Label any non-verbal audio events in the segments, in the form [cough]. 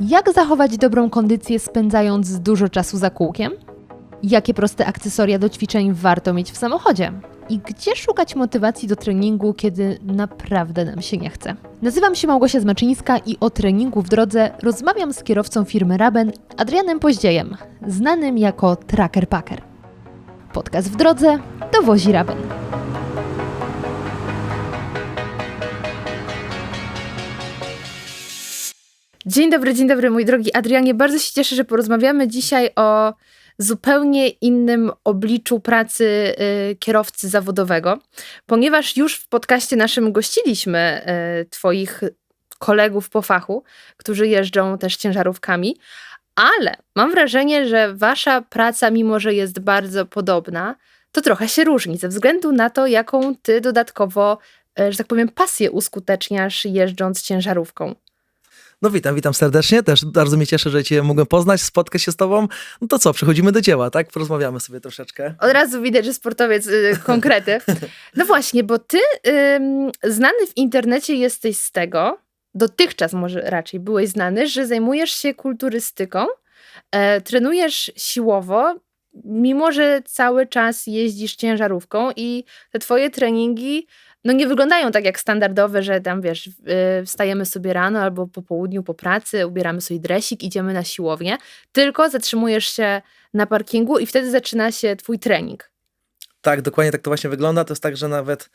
Jak zachować dobrą kondycję spędzając dużo czasu za kółkiem? Jakie proste akcesoria do ćwiczeń warto mieć w samochodzie? I gdzie szukać motywacji do treningu, kiedy naprawdę nam się nie chce? Nazywam się Małgosia Zmaczyńska i o treningu w drodze rozmawiam z kierowcą firmy Raben, Adrianem Poździejem, znanym jako Tracker Packer. Podcast w drodze dowozi Raben. Dzień dobry, dzień dobry, mój drogi Adrianie. Bardzo się cieszę, że porozmawiamy dzisiaj o zupełnie innym obliczu pracy y, kierowcy zawodowego, ponieważ już w podcaście naszym gościliśmy y, Twoich kolegów po fachu, którzy jeżdżą też ciężarówkami, ale mam wrażenie, że Wasza praca, mimo że jest bardzo podobna, to trochę się różni ze względu na to, jaką Ty dodatkowo, y, że tak powiem, pasję uskuteczniasz jeżdżąc ciężarówką. No witam, witam serdecznie. Też bardzo mnie cieszę, że Cię mogłem poznać, spotkać się z Tobą. No to co, przechodzimy do dzieła, tak? Porozmawiamy sobie troszeczkę. Od razu widać, że sportowiec y, [laughs] konkrety. No właśnie, bo Ty ym, znany w internecie jesteś z tego, dotychczas może raczej byłeś znany, że zajmujesz się kulturystyką, e, trenujesz siłowo, mimo że cały czas jeździsz ciężarówką i te Twoje treningi no nie wyglądają tak jak standardowe, że tam wiesz, y, wstajemy sobie rano albo po południu po pracy, ubieramy sobie dresik, idziemy na siłownię, tylko zatrzymujesz się na parkingu i wtedy zaczyna się twój trening. Tak, dokładnie tak to właśnie wygląda. To jest tak, że nawet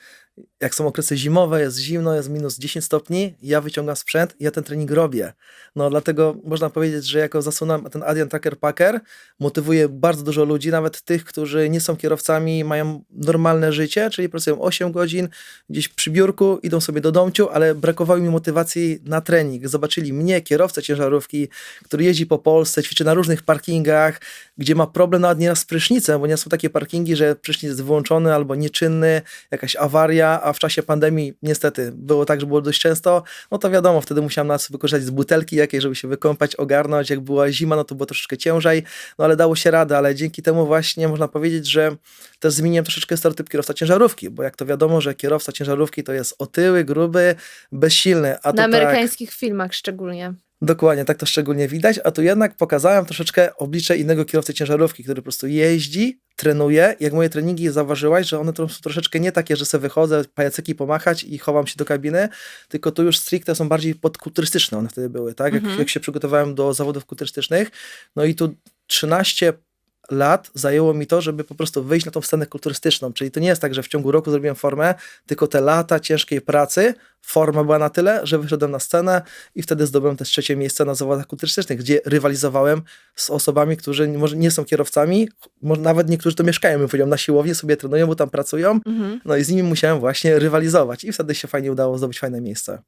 jak są okresy zimowe, jest zimno, jest minus 10 stopni, ja wyciągam sprzęt ja ten trening robię. No dlatego można powiedzieć, że jako zasłona ten Adrian Tracker Packer motywuje bardzo dużo ludzi, nawet tych, którzy nie są kierowcami, mają normalne życie, czyli pracują 8 godzin gdzieś przy biurku, idą sobie do domciu, ale brakowało mi motywacji na trening. Zobaczyli mnie, kierowcę ciężarówki, który jeździ po Polsce, ćwiczy na różnych parkingach, gdzie ma problem nawet nieraz z prysznicem, bo nie są takie parkingi, że prysznic jest wyłączony albo nieczynny, jakaś awaria, a w czasie pandemii niestety było tak, że było dość często, no to wiadomo, wtedy musiałem nas wykorzystać z butelki jakiej, żeby się wykąpać, ogarnąć, jak była zima, no to było troszeczkę ciężej, no ale dało się radę, ale dzięki temu właśnie można powiedzieć, że też zmieniłem troszeczkę stereotyp kierowca ciężarówki, bo jak to wiadomo, że kierowca ciężarówki to jest otyły, gruby, bezsilny, a Na tak, amerykańskich filmach szczególnie. Dokładnie, tak to szczególnie widać, a tu jednak pokazałem troszeczkę oblicze innego kierowcy ciężarówki, który po prostu jeździ, trenuje. Jak moje treningi zauważyłaś, że one są troszeczkę nie takie, że sobie wychodzę, pajacyki pomachać i chowam się do kabiny, tylko tu już stricte są bardziej podkulturystyczne one wtedy były, tak? Jak, Mhm. jak się przygotowałem do zawodów kulturystycznych, no i tu 13 lat zajęło mi to, żeby po prostu wyjść na tą scenę kulturystyczną. Czyli to nie jest tak, że w ciągu roku zrobiłem formę, tylko te lata ciężkiej pracy, forma była na tyle, że wyszedłem na scenę i wtedy zdobyłem też trzecie miejsce na zawodach kulturystycznych, gdzie rywalizowałem z osobami, którzy może nie są kierowcami, może nawet niektórzy to mieszkają, bym powiedział, na siłowni, sobie trenują, bo tam pracują, Mhm. no i z nimi musiałem właśnie rywalizować i wtedy się fajnie udało zdobyć fajne miejsce.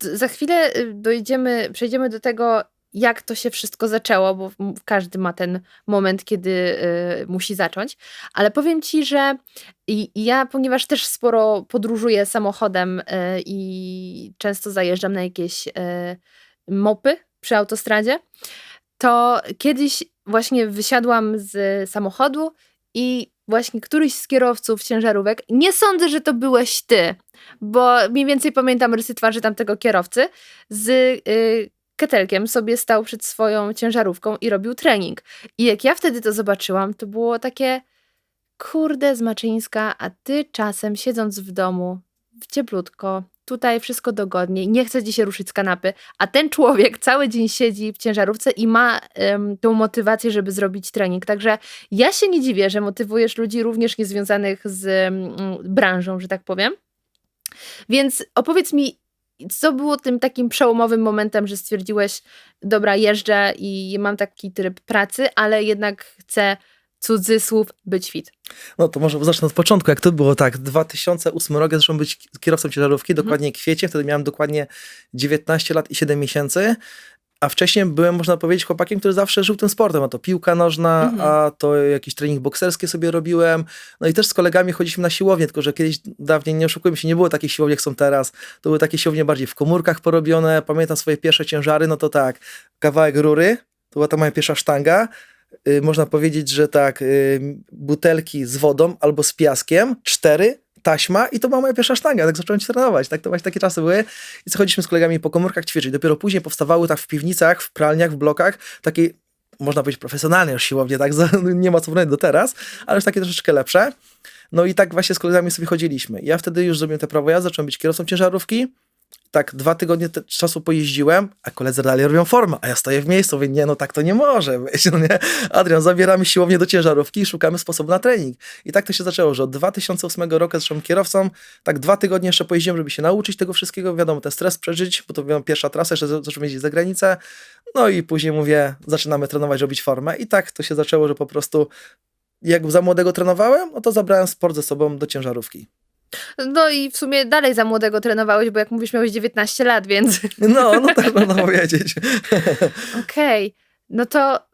Za chwilę y, dojdziemy, przejdziemy do tego, jak to się wszystko zaczęło, bo każdy ma ten moment, kiedy y, musi zacząć. Ale powiem ci, że i ja, ponieważ też sporo podróżuję samochodem y, i często zajeżdżam na jakieś y, mopy przy autostradzie, to kiedyś właśnie wysiadłam z samochodu i właśnie któryś z kierowców ciężarówek, nie sądzę, że to byłeś ty, bo mniej więcej pamiętam rysy twarzy tamtego kierowcy, z y, ketelkiem sobie stał przed swoją ciężarówką i robił trening. I jak ja wtedy to zobaczyłam, to było takie kurde Zmaczyńska, a ty czasem siedząc w domu, w cieplutko, tutaj wszystko dogodnie, nie chce ci się ruszyć z kanapy, a ten człowiek cały dzień siedzi w ciężarówce i ma tą motywację, żeby zrobić trening. Także ja się nie dziwię, że motywujesz ludzi również niezwiązanych z mm, branżą, że tak powiem. Więc opowiedz mi, co było tym takim przełomowym momentem, że stwierdziłeś, dobra, jeżdżę i mam taki tryb pracy, ale jednak chcę cudzysłów być fit. No to może zacznę od początku, jak to było tak, 2008 rok ja zacząłem być kierowcą ciężarówki, dokładnie kwiecień, wtedy miałem dokładnie 19 lat i 7 miesięcy, a wcześniej byłem, można powiedzieć, chłopakiem, który zawsze żył tym sportem, a to piłka nożna, Mhm. a to jakiś trening bokserski sobie robiłem, no i też z kolegami chodziliśmy na siłownię, tylko że kiedyś, dawniej, nie oszukujmy się, nie było takich siłowni, jak są teraz, to były takie siłownie bardziej w komórkach porobione, pamiętam swoje pierwsze ciężary, no to tak, kawałek rury, to była ta moja pierwsza sztanga, y, można powiedzieć, że tak, y, butelki z wodą albo z piaskiem, cztery, taśma i to była moja pierwsza sztanga, tak zacząłem trenować, tak to właśnie takie czasy były i chodziliśmy z kolegami po komórkach ćwiczyć. Dopiero później powstawały tak w piwnicach, w pralniach, w blokach takie, można powiedzieć profesjonalne już siłownie, tak, [laughs] nie ma co porównać do teraz, ale już takie troszeczkę lepsze. No i tak właśnie z kolegami sobie chodziliśmy. Ja wtedy już zrobiłem te prawo jazdy, zacząłem być kierowcą ciężarówki, tak dwa tygodnie czasu pojeździłem, a koledzy dalej robią formę, a ja stoję w miejscu, mówię, nie, no tak to nie może być, [laughs] no nie. Adrian, zabieramy siłownię do ciężarówki i szukamy sposobu na trening. I tak to się zaczęło, że od 2008 roku zacząłem kierowcą, tak dwa tygodnie jeszcze pojeździłem, żeby się nauczyć tego wszystkiego, wiadomo, ten stres przeżyć, bo to była pierwsza trasa, jeszcze za- zacząłem jeździć za granicę, no i później mówię, zaczynamy trenować, robić formę i tak to się zaczęło, że po prostu jak za młodego trenowałem, no to zabrałem sport ze sobą do ciężarówki. No i w sumie dalej za młodego trenowałeś, bo jak mówisz, miałeś 19 lat, więc No, no tak [laughs] można powiedzieć. [laughs] okej. No to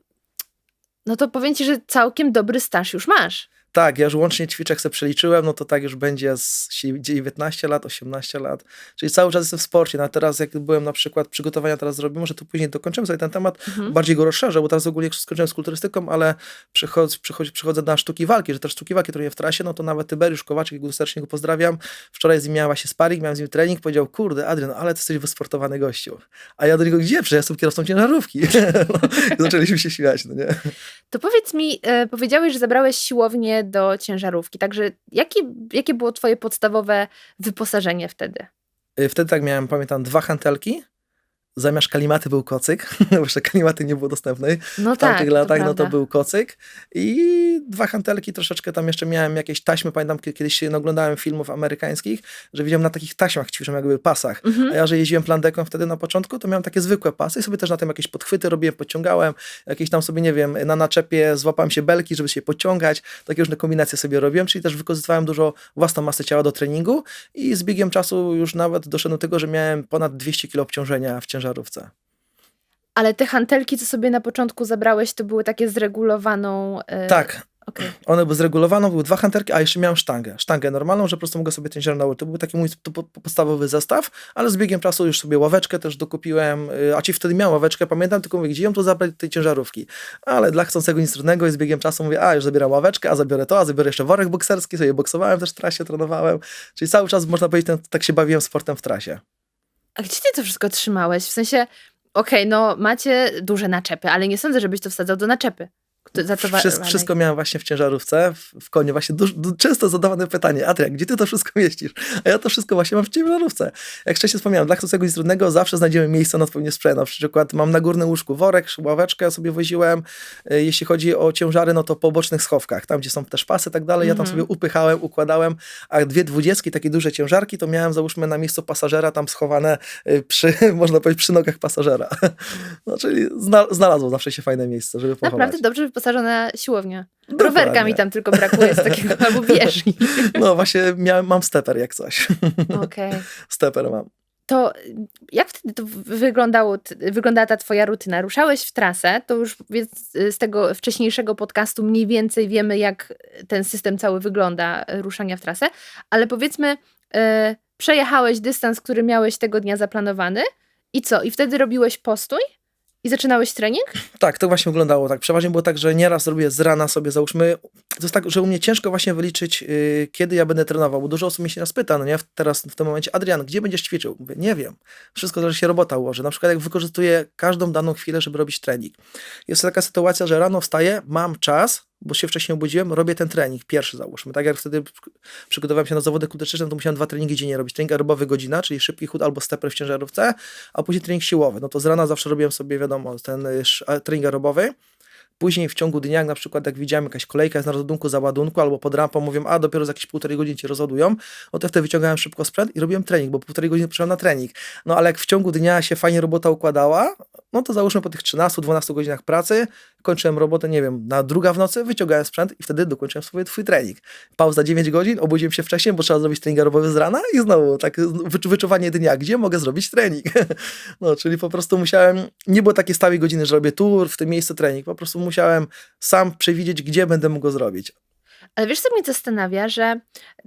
no to powiem ci, że całkiem dobry staż już masz. Tak, ja już łącznie ćwiczek sobie przeliczyłem, no to tak już będzie z 19 lat, 18 lat, czyli cały czas jestem w sporcie. No a teraz jak byłem na przykład, przygotowania teraz zrobię, może to później dokończymy sobie ten temat, Mhm. bardziej go rozszerzę, bo teraz ogólnie skończyłem z kulturystyką, ale przychodzę, przychodzę, przychodzę na sztuki walki, że też sztuki walki trenuję w trasie, no to nawet Tyberiusz Kowaczyk, go serdecznie go pozdrawiam, wczoraj z nim miałem właśnie sparring, miałem z nim trening, powiedział, kurde Adrian, ale ty jesteś wysportowany gościu. A ja do niego, gdzie? Przecież ja jestem kierowcą ciężarówki. [laughs] no, zaczęliśmy się śmiać, no nie? To powiedz mi, e, powiedziałeś, że zabrałeś siłownię do ciężarówki, także jakie, jakie było twoje podstawowe wyposażenie wtedy? Y, Wtedy tak miałem, pamiętam, dwa hantelki. Zamiast kalimaty był kocyk, [laughs] bo jeszcze kalimaty nie było dostępnej. No W tamtych tak, latach no to był kocyk. I dwa hantelki, troszeczkę tam jeszcze miałem jakieś taśmy. Pamiętam, kie- kiedyś się oglądałem filmów amerykańskich, że widziałem na takich taśmach ćwiczą, jakby pasach. Mhm. A ja, że jeździłem plandeką wtedy na początku, to miałem takie zwykłe pasy i sobie też na tym jakieś podchwyty robiłem, podciągałem, jakieś tam sobie, nie wiem, na naczepie złapałem się belki, żeby się podciągać, takie różne kombinacje sobie robiłem, czyli też wykorzystywałem dużo własną masę ciała do treningu i z biegiem czasu już nawet doszedłem do tego, że miałem ponad 200 kg obciążenia w ciężarówce. Ale te hantelki, co sobie na początku zabrałeś, to były takie z regulowaną... e, Tak, okej. one były zregulowane, były dwa hanterki, a jeszcze miałem sztangę. Sztangę normalną, że po prostu mogę sobie ten nałożyć. To był taki mój podstawowy zestaw, ale z biegiem czasu już sobie ławeczkę też dokupiłem, y, a ci wtedy miałem ławeczkę, pamiętam, tylko mówię, gdzie ją to zabrać tej ciężarówki. Ale dla chcącego nic trudnego i z biegiem czasu mówię, a już zabieram ławeczkę, a zabiorę to, a zabiorę jeszcze worek bokserski, sobie boksowałem też w trasie, trenowałem. Czyli cały czas, można powiedzieć, ten, tak się bawiłem sportem w trasie. A gdzie ty to wszystko trzymałeś? W sensie, okej, no macie duże naczepy, ale nie sądzę, żebyś to wsadzał do naczepy. Wszystko, wszystko miałem właśnie w ciężarówce, w, w koniu. Właśnie często zadawane pytanie, Adrian, gdzie ty to wszystko mieścisz? A ja to wszystko właśnie mam w ciężarówce. Jak wcześniej wspomniałem, dla nic trudnego zawsze znajdziemy miejsce na odpowiedni sprzęt. Na przykład mam na górnym łóżku worek, ławeczkę ja sobie woziłem. E, Jeśli chodzi o ciężary, no to po bocznych schowkach, tam gdzie są też pasy i tak dalej, ja tam Mhm. sobie upychałem, układałem, a dwie dwudziestki, takie duże ciężarki, to miałem załóżmy na miejscu pasażera tam schowane e, przy, [laughs] można powiedzieć, przy nogach pasażera. [laughs] No, czyli zna, znalazło zawsze się fajne miejsce, żeby pochować. Naprawdę dobrze wyposażona siłownia. Dokładnie. Rowerka mi tam tylko brakuje z takiego, [laughs] albo bieżni. No właśnie miałem, mam steper jak coś. Okej. [laughs] Steper mam. To jak wtedy to wy- wyglądało, wyglądała ta twoja rutyna? Ruszałeś w trasę, to już z tego wcześniejszego podcastu mniej więcej wiemy, jak ten system cały wygląda, y, ruszania w trasę, ale powiedzmy, y, przejechałeś dystans, który miałeś tego dnia zaplanowany i co? I wtedy robiłeś postój? I zaczynałeś trening? Tak, to właśnie wyglądało tak. Przeważnie było tak, że nieraz robię z rana sobie, załóżmy, to jest tak, że u mnie ciężko właśnie wyliczyć, yy, kiedy ja będę trenował, bo dużo osób mnie się nas pyta, no nie, teraz w tym momencie, Adrian, gdzie będziesz ćwiczył? Mówię, nie wiem. Wszystko zależy się robota ułoży. Na przykład jak wykorzystuję każdą daną chwilę, żeby robić trening. Jest taka sytuacja, że rano wstaję, mam czas, bo się wcześniej obudziłem, robię ten trening, pierwszy załóżmy. Tak jak wtedy przy- przygotowałem się na zawody kulturystyczne, to musiałem dwa treningi dziennie robić. Trening aerobowy godzina, czyli szybki chód albo steper w ciężarówce, a później trening siłowy. No to z rana zawsze robiłem sobie, wiadomo, ten y, trening aerobowy. Później w ciągu dnia, jak na przykład jak widziałem jakaś kolejka jest na rozładunku, załadunku albo pod rampą, mówią, a dopiero za jakieś półtorej godziny cię rozładują, no to wtedy wyciągałem szybko sprzęt i robiłem trening, bo półtorej godziny potrzebowałem na trening. No ale jak w ciągu dnia się fajnie robota układała, no to załóżmy po tych 13-12 godzinach pracy, kończyłem robotę, nie wiem, na druga w nocy, wyciągałem sprzęt i wtedy dokończyłem swój twój trening. Pauza 9 godzin, obudziłem się wcześniej, bo trzeba zrobić trening aerobowy z rana i znowu tak wycz- wyczuwanie dnia, gdzie mogę zrobić trening. [laughs] No, czyli po prostu musiałem, nie było takiej stałej godziny, że robię tu, w tym miejscu trening, po prostu musiałem sam przewidzieć, gdzie będę mógł go zrobić. Ale wiesz, co mnie zastanawia, że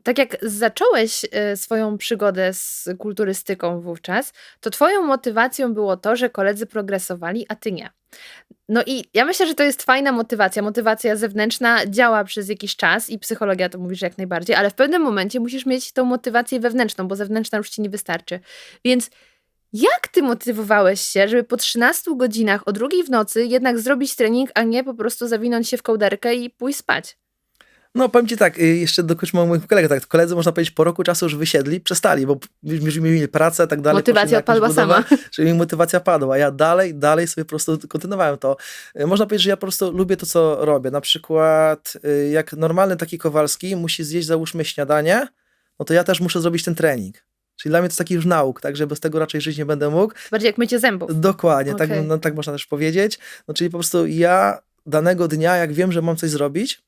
tak jak zacząłeś y, swoją przygodę z kulturystyką wówczas, to twoją motywacją było to, że koledzy progresowali, a ty nie. No i ja myślę, że to jest fajna motywacja. Motywacja zewnętrzna działa przez jakiś czas i psychologia to mówi, że jak najbardziej, ale w pewnym momencie musisz mieć tą motywację wewnętrzną, bo zewnętrzna już ci nie wystarczy. Więc jak ty motywowałeś się, żeby po 13 godzinach o drugiej w nocy jednak zrobić trening, a nie po prostu zawinąć się w kołderkę i pójść spać? No powiem ci tak, y, jeszcze dokończmy moich kolegów, tak, koledzy można powiedzieć po roku czasu już wysiedli, przestali, bo już mieli pracę i tak dalej. Motywacja budowę, sama. [laughs] Czyli mi motywacja padła, ja dalej, dalej sobie po prostu kontynuowałem to. Y, Można powiedzieć, że ja po prostu lubię to, co robię. Na przykład y, jak normalny taki Kowalski musi zjeść załóżmy śniadanie, no to ja też muszę zrobić ten trening. Czyli dla mnie to jest taki już nauk, tak, że bez tego raczej żyć nie będę mógł. Bardziej jak mycie zębów. Dokładnie, tak, Okej. no, tak można też powiedzieć. No, czyli po prostu ja danego dnia, jak wiem, że mam coś zrobić,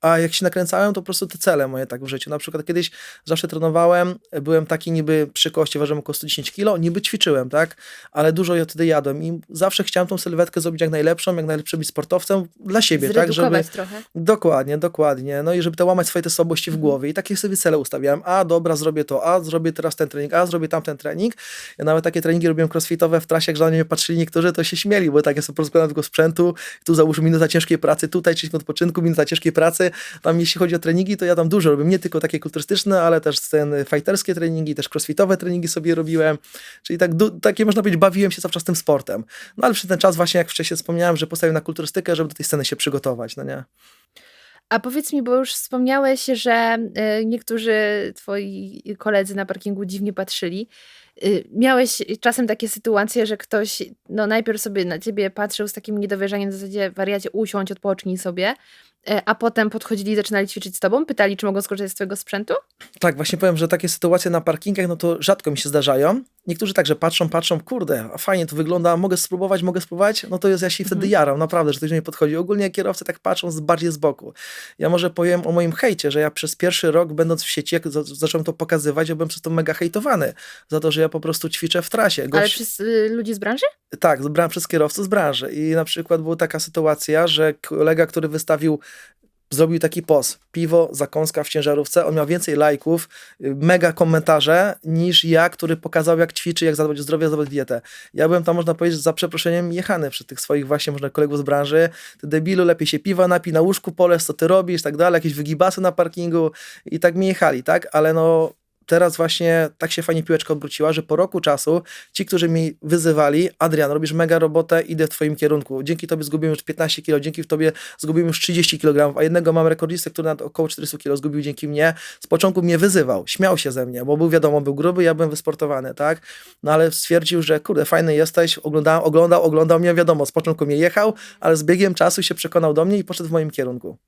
a jak się nakręcałem, to po prostu te cele moje tak w życiu. Na przykład kiedyś zawsze trenowałem, byłem taki niby przy kości, ważyłem około 110 kilo, niby ćwiczyłem, tak? Ale dużo ja wtedy jadłem i zawsze chciałem tą sylwetkę zrobić jak najlepszą, jak najlepszy być sportowcem dla siebie, tak? Żeby, trochę. Dokładnie, dokładnie. No i żeby te łamać swoje te słabości w Mhm. głowie. I takie sobie cele ustawiałem. A dobra, zrobię to, a zrobię teraz ten trening, a zrobię tamten trening. Ja nawet takie treningi robiłem crossfitowe w trasie, jak że na mnie patrzyli niektórzy, to się śmieli, bo tak ja sobie porozkładam tego sprzętu, tu załóżmy minuta ciężkiej pracy, tutaj 30 minut odpoczynku, minuta ciężkiej pracy. Tam jeśli chodzi o treningi, to ja tam dużo robię. Nie tylko takie kulturystyczne, ale też ten fighterskie treningi, też crossfitowe treningi sobie robiłem. Czyli tak, takie można powiedzieć, bawiłem się cały czas tym sportem. No ale przy ten czas właśnie, jak wcześniej wspomniałem, że postawiłem na kulturystykę, żeby do tej sceny się przygotować, no nie? A powiedz mi, bo już wspomniałeś, że y, niektórzy twoi koledzy na parkingu dziwnie patrzyli. Y, Miałeś czasem takie sytuacje, że ktoś no, najpierw sobie na ciebie patrzył z takim niedowierzaniem w zasadzie wariacie usiądź, odpocznij sobie, a potem podchodzili i zaczynali ćwiczyć z tobą, pytali, czy mogą skorzystać z twojego sprzętu? Tak, właśnie powiem, że takie sytuacje na parkingach, no to rzadko mi się zdarzają. Niektórzy także patrzą, patrzą, kurde, a fajnie to wygląda, mogę spróbować, mogę spróbować, no to jest, ja się wtedy Mhm. jaram, naprawdę, że ktoś do mnie podchodzi. Ogólnie kierowcy tak patrzą z, bardziej z boku. Ja może powiem o moim hejcie, że ja przez pierwszy rok, będąc w sieci, jak za- zacząłem to pokazywać, ja byłem przez to mega hejtowany, za to, że ja po prostu ćwiczę w trasie. Ale przez y, ludzi z branży? tak, brałem przez kierowców z branży i na przykład była taka sytuacja, że kolega, który wystawił, zrobił taki post, piwo, zakąska w ciężarówce, on miał więcej lajków, mega komentarze niż ja, który pokazał jak ćwiczy, jak zadbać o zdrowie, zadbać o dietę. Ja byłem tam, można powiedzieć, za przeproszeniem jechany przez tych swoich właśnie, można kolegów z branży, ty debilu, lepiej się piwa napij, na łóżku poleż, co ty robisz, tak dalej, jakieś wygibasy na parkingu. I tak mi jechali, tak, ale no teraz właśnie tak się fajnie piłeczka obróciła, że po roku czasu ci, którzy mi wyzywali, Adrian, robisz mega robotę, idę w twoim kierunku. Dzięki tobie zgubiłem już 15 kg, dzięki tobie zgubiłem już 30 kg, a jednego mam rekordzistę, który nad około 400 kg zgubił dzięki mnie. Z początku mnie wyzywał, śmiał się ze mnie, bo był wiadomo, był gruby, ja byłem wysportowany, tak? No ale stwierdził, że kurde, fajny jesteś, oglądał, oglądał, oglądał mnie, wiadomo, z początku mnie jechał, ale z biegiem czasu się przekonał do mnie i poszedł w moim kierunku.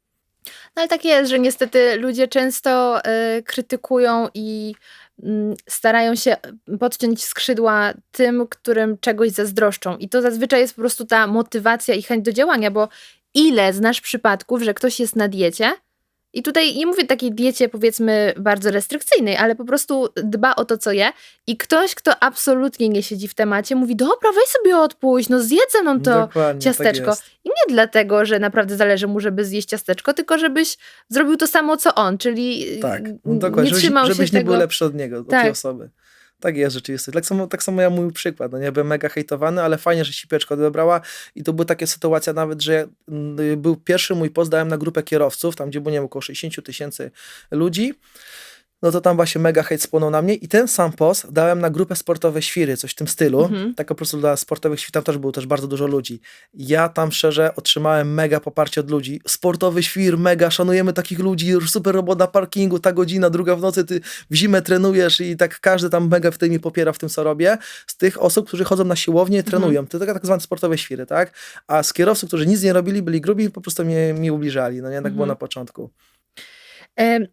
No ale tak jest, że niestety ludzie często y, krytykują i mm, starają się podciąć skrzydła tym, którym czegoś zazdroszczą. I to zazwyczaj jest po prostu ta motywacja i chęć do działania, bo ile znasz przypadków, że ktoś jest na diecie i tutaj nie mówię takiej diecie powiedzmy bardzo restrykcyjnej, ale po prostu dba o to, co je i ktoś, kto absolutnie nie siedzi w temacie, mówi dobra, weź sobie odpuść, no zjedz ze mną to Dokładnie, ciasteczko. Tak. I nie dlatego, że naprawdę zależy mu, żeby zjeść ciasteczko, tylko żebyś zrobił to samo, co on, czyli Tak, no nie żebyś, trzymał żebyś się nie tego. był lepszy od niego, od Tak. tej osoby. Tak jest rzeczywiście. Tak samo, tak samo ja mój przykład. No nie byłem mega hejtowany, ale fajnie, że sipeczka odebrała. I to była taka sytuacja nawet, że mm, był pierwszy mój post dałem na grupę kierowców, tam gdzie było nie wiem, około 60 tysięcy ludzi. No to tam właśnie mega hejt spłonął na mnie i ten sam post dałem na grupę sportowe świry, coś w tym stylu. Mhm. Tak po prostu dla sportowych świr, tam też było też bardzo dużo ludzi. Ja tam szczerze otrzymałem mega poparcie od ludzi. Sportowy świr, mega, szanujemy takich ludzi, już super robota na parkingu, ta godzina, druga w nocy, ty w zimę trenujesz i tak każdy tam mega w tym mnie popiera w tym, co robię. Z tych osób, którzy chodzą na siłownię i trenują. To tak, tak zwane sportowe świry, tak? A z kierowców, którzy nic nie robili, byli grubi, po prostu mnie, mi ubliżali. No nie, tak było Mhm. na początku.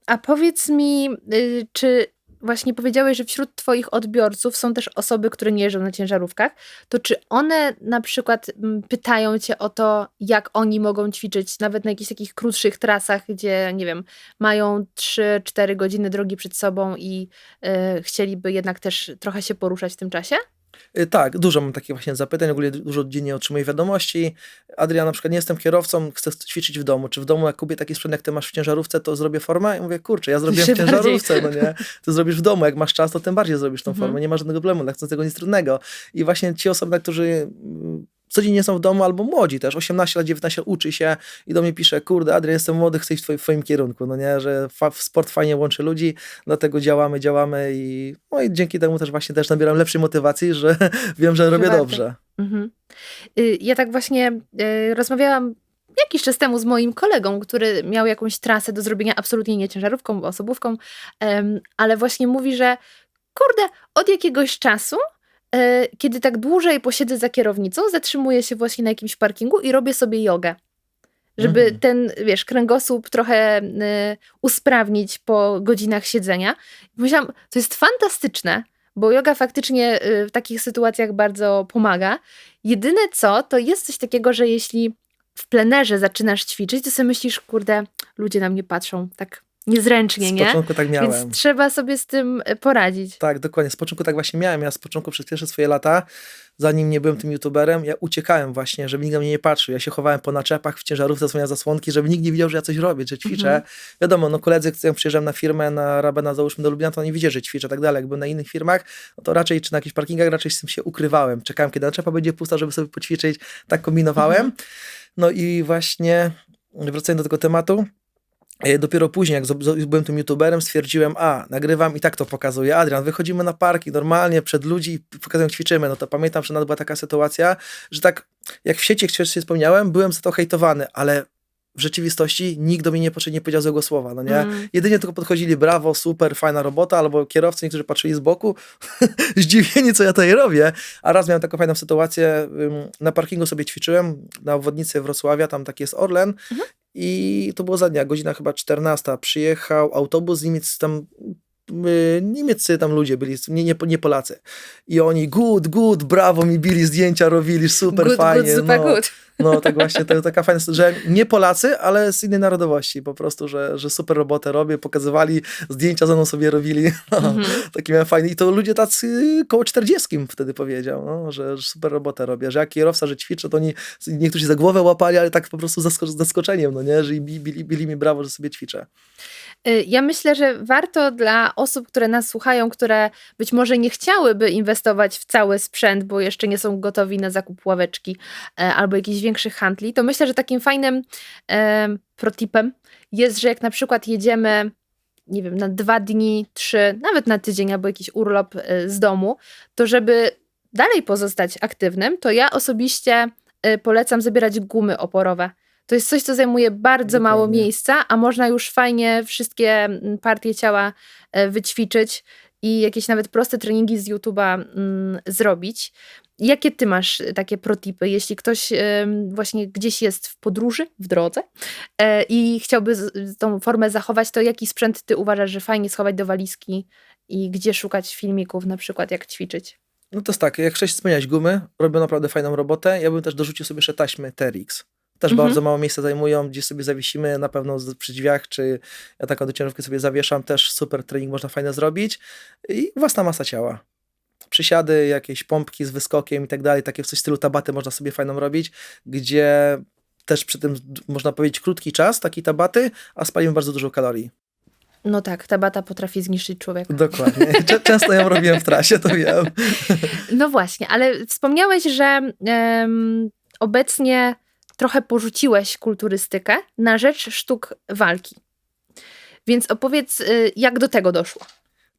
A powiedz mi, y, czy właśnie powiedziałeś, że wśród Twoich odbiorców są też osoby, które nie jeżdżą na ciężarówkach, to czy one na przykład pytają Cię o to, jak oni mogą ćwiczyć nawet na jakichś takich krótszych trasach, gdzie, nie wiem, mają 3-4 godziny drogi przed sobą i y, chcieliby jednak też trochę się poruszać w tym czasie? Y, Tak, dużo mam takich właśnie zapytań, ogólnie du- dużo dziennie otrzymuję wiadomości. Adrian, na przykład nie jestem kierowcą, chcę ćwiczyć w domu. Czy w domu, jak kupię taki sprzęt, jak ty masz w ciężarówce, to zrobię formę? I mówię, kurczę, ja zrobiłem w Jeszcze bardziej. ciężarówce, no nie? Ty [laughs] zrobisz w domu, jak masz czas, to tym bardziej zrobisz tą Mhm. formę, nie ma żadnego problemu, dla tego nic trudnego. I właśnie ci osoby, którzy mm, codziennie są w domu, albo młodzi też, 18 lat, 19 uczy się i do mnie pisze, kurde, Adrian, jestem młody, chcę iść w twoim, w twoim kierunku, no nie, że fa- sport fajnie łączy ludzi, dlatego działamy, działamy i, no i dzięki temu też właśnie też nabieram lepszej motywacji, że [laughs] wiem, że robię warto. dobrze. Mhm. Y, Ja tak właśnie y, rozmawiałam jakiś czas temu z moim kolegą, który miał jakąś trasę do zrobienia absolutnie nie ciężarówką, osobówką, em, ale właśnie mówi, że kurde, od jakiegoś czasu, kiedy tak dłużej posiedzę za kierownicą, zatrzymuję się właśnie na jakimś parkingu i robię sobie jogę. Żeby Mhm. ten, wiesz, kręgosłup trochę y, usprawnić po godzinach siedzenia. Myślałam, to jest fantastyczne, bo yoga faktycznie y, w takich sytuacjach bardzo pomaga. Jedyne co, to jest coś takiego, że jeśli w plenerze zaczynasz ćwiczyć, to sobie myślisz, kurde, ludzie na mnie patrzą tak niezręcznie, Z nie? początku tak miałem. Więc trzeba sobie z tym y, poradzić. Tak, dokładnie. Z początku tak właśnie miałem. Ja z początku przez pierwsze swoje lata, zanim nie byłem tym youtuberem, ja uciekałem właśnie, żeby nikt na mnie nie patrzył. Ja się chowałem po naczepach w ciężarówce, zasłaniałem zasłonki, żeby nikt nie widział, że ja coś robię, że ćwiczę. Mhm. Wiadomo, no koledzy, jak przyjeżdżam na firmę, na Rabena, załóżmy do Lublina, to oni widzieli, że ćwiczę tak dalej. Jak byłem na innych firmach, no to raczej, czy na jakichś parkingach, raczej z tym się ukrywałem. Czekałem, kiedy naczepa będzie pusta, żeby sobie poćwiczyć. Tak kombinowałem. Mhm. No i właśnie, wracając do tego tematu, E, Dopiero później, jak byłem tym youtuberem, stwierdziłem, a, nagrywam i tak to pokazuję. Adrian, wychodzimy na parki normalnie, przed ludzi i pokazuję, ćwiczymy. No to pamiętam, że nawet była taka sytuacja, że tak, jak w sieci, jak wcześniej wspomniałem, byłem za to hejtowany, ale w rzeczywistości nikt do mnie nie, nie powiedział złego słowa, no nie? Mm. Jedynie tylko podchodzili, brawo, super, fajna robota, albo kierowcy, niektórzy patrzyli z boku, [laughs] zdziwieni, co ja tutaj robię. A raz miałem taką fajną sytuację, na parkingu sobie ćwiczyłem, na obwodnicy Wrocławia, tam taki jest Orlen i to było za dnia, godzina chyba 14, przyjechał autobus z Niemiec, tam y, niemieccy tam ludzie byli, nie, nie, nie Polacy. I oni good, good, brawo, mi bili zdjęcia, robili, super good, fajnie. good, super no. good. No tak właśnie, to taka fajna, że nie Polacy, ale z innej narodowości po prostu, że, że super robotę robię, pokazywali, zdjęcia ze mną sobie robili, [laughs] no, Mhm. taki miałem fajny i to ludzie tacy koło 40 wtedy powiedział, no, że, że super robotę robię, że jak kierowca, że ćwiczę, to oni, niektórzy za głowę łapali, ale tak po prostu z zaskoczeniem, no nie, że i bili, bili, bili mi brawo, że sobie ćwiczę. Y, Ja myślę, że warto dla osób, które nas słuchają, które być może nie chciałyby inwestować w cały sprzęt, bo jeszcze nie są gotowi na zakup ławeczki e, albo jakichś większych handli, to myślę, że takim fajnym e, protipem jest, że jak na przykład jedziemy, nie wiem, na dwa dni, trzy, nawet na tydzień albo jakiś urlop e, z domu, to żeby dalej pozostać aktywnym, to ja osobiście e, polecam zabierać gumy oporowe. To jest coś, co zajmuje bardzo mało Dokładnie. miejsca, a można już fajnie wszystkie partie ciała e, wyćwiczyć i jakieś nawet proste treningi z YouTube'a mm, zrobić. Jakie ty masz e, takie protipy, jeśli ktoś em, właśnie gdzieś jest w podróży, w drodze e, i chciałby z, tą formę zachować, to jaki sprzęt ty uważasz, że fajnie schować do walizki i gdzie szukać filmików na przykład, jak ćwiczyć? No to jest tak, jak wcześniej wspomniałeś, gumy robią naprawdę fajną robotę, ja bym też dorzucił sobie jeszcze taśmy TRX. Też Mhm. bardzo mało miejsca zajmują, gdzie sobie zawiesimy na pewno przy drzwiach, czy ja taką do ciężarówki sobie zawieszam, też super trening można fajnie zrobić i własna masa ciała. Przysiady, jakieś pompki z wyskokiem i tak dalej, takie coś w stylu tabaty można sobie fajną robić, gdzie też przy tym, można powiedzieć, krótki czas, takiej tabaty, a spalimy bardzo dużo kalorii. No tak, tabata potrafi zniszczyć człowieka. Dokładnie. Często ją robiłem w trasie, to wiem. [laughs] No właśnie, ale wspomniałeś, że em, obecnie trochę porzuciłeś kulturystykę na rzecz sztuk walki. Więc opowiedz, y, jak do tego doszło.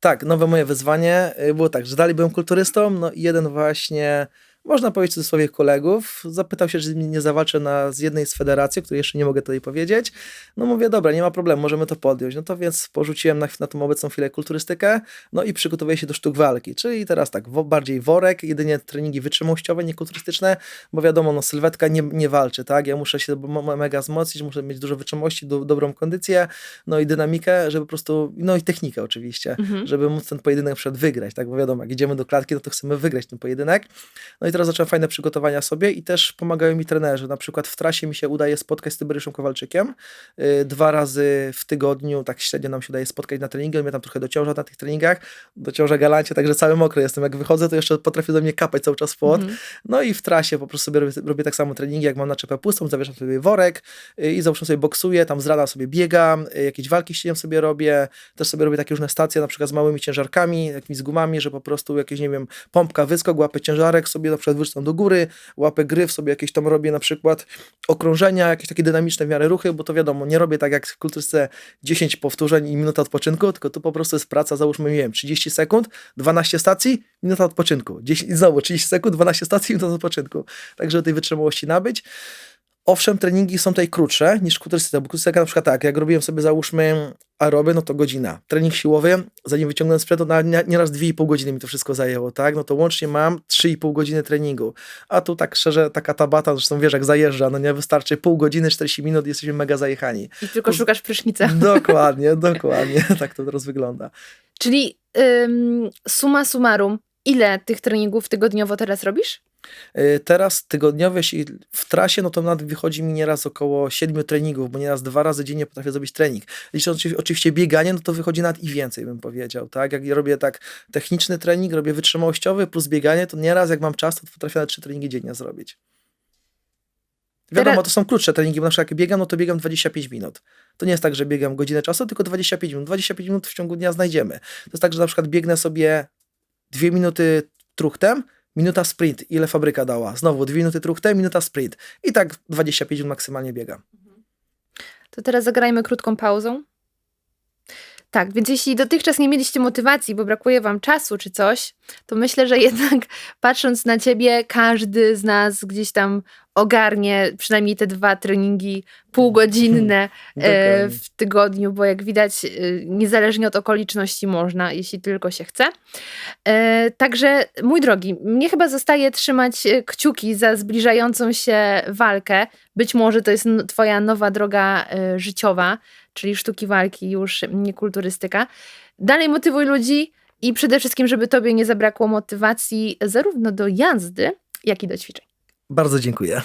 Tak, nowe moje wyzwanie y, było tak, że dalej byłem kulturystą, no i jeden właśnie, można powiedzieć w cudzysłowie kolegów, zapytał się, czy nie zawalczę na, z jednej z federacji, o której jeszcze nie mogę tutaj powiedzieć. No mówię, dobra, nie ma problemu, możemy to podjąć. No to więc porzuciłem na, na tą obecną chwilę kulturystykę, no i przygotowuję się do sztuk walki, czyli teraz tak, wo, bardziej worek, jedynie treningi wytrzymałościowe, nie kulturystyczne, bo wiadomo, no sylwetka nie, nie walczy, tak? Ja muszę się mega wzmocnić, muszę mieć dużo wytrzymałości, do, dobrą kondycję, no i dynamikę, żeby po prostu, no i technikę oczywiście Mhm. żeby móc ten pojedynek przykład wygrać, tak? Bo wiadomo, jak idziemy do klatki, no to chcemy wygrać ten pojedynek. No i teraz zacząłem fajne przygotowania sobie i też pomagają mi trenerzy. Na przykład w trasie mi się udaje spotkać z Tyberiuszem Kowalczykiem. Yy, dwa razy w tygodniu, tak średnio nam się udaje spotkać na treningi. On mnie tam trochę dociąża na tych treningach. Dociąża galancie, także cały mokry jestem. Jak wychodzę, to jeszcze potrafię do mnie kapać cały czas w pot. Mhm. No i w trasie po prostu sobie robię, robię tak samo treningi, jak mam naczepę pustą, zawieszam sobie worek yy, i załóżmy sobie boksuję, tam z rana sobie biegam, yy, jakieś walki ścieniem sobie robię, też sobie robię takie różne stacje, na przykład z małymi ciężarkami, jakimiś z gumami, że po prostu jakieś, nie wiem, pompka, wyskok, łapę ciężarek sobie przykład wyrzucam do góry, łapę gryf, sobie jakieś tam robię na przykład okrążenia, jakieś takie dynamiczne w miarę ruchy, bo to wiadomo, nie robię tak jak w kulturce 10 powtórzeń i minuta odpoczynku, tylko tu po prostu jest praca, załóżmy, nie wiem, 30 sekund, 12 stacji, minuta odpoczynku. 10, i znowu 30 sekund, 12 stacji, minuta odpoczynku. Także tej wytrzymałości nabyć. Owszem, treningi są tutaj krótsze niż kulturystyka, bo kulturystyka na przykład tak, jak robiłem sobie załóżmy aeroby, no to godzina. Trening siłowy, zanim wyciągnąłem sprzęt, to na- nie- nieraz 2,5 godziny mi to wszystko zajęło, tak? No to łącznie mam 3,5 godziny treningu. A tu tak szczerze, taka tabata, zresztą wiesz jak zajeżdża, no nie wystarczy pół godziny, 40 minut jesteśmy mega zajechani. I tylko szukasz prysznica. [laughs] [laughs] Dokładnie, dokładnie. Tak to teraz wygląda. Czyli ym, summa summarum, ile tych treningów tygodniowo teraz robisz? Y, Teraz tygodniowo, jeśli w trasie, no to nawet wychodzi mi nieraz około 7 treningów, bo nieraz dwa razy dziennie potrafię zrobić trening. Licząc oczy- oczywiście bieganie, no to wychodzi nawet i więcej, bym powiedział, tak? Jak robię tak techniczny trening, robię wytrzymałościowy plus bieganie, to nieraz jak mam czas, to potrafię nawet trzy treningi dziennie zrobić. Wiadomo, to są krótsze treningi, bo na przykład jak biegam, no to biegam 25 minut. To nie jest tak, że biegam godzinę czasu, tylko 25 minut. 25 minut w ciągu dnia znajdziemy. To jest tak, że na przykład biegnę sobie dwie minuty truchtem, minuta sprint. Ile fabryka dała? Znowu dwie minuty truchtem, minuta sprint. I tak 25 minut maksymalnie biegam. To teraz zagrajmy krótką pauzą. Tak, więc jeśli dotychczas nie mieliście motywacji, bo brakuje wam czasu czy coś, to myślę, że [laughs] jednak patrząc na ciebie, każdy z nas gdzieś tam ogarnie przynajmniej te dwa treningi półgodzinne [laughs] e, w tygodniu, bo jak widać, e, niezależnie od okoliczności można, jeśli tylko się chce. E, Także, mój drogi, mnie chyba zostaje trzymać kciuki za zbliżającą się walkę. Być może to jest Twoja nowa droga życiowa, czyli sztuki walki, już nie kulturystyka. Dalej motywuj ludzi i przede wszystkim, żeby Tobie nie zabrakło motywacji zarówno do jazdy, jak i do ćwiczeń. Bardzo dziękuję.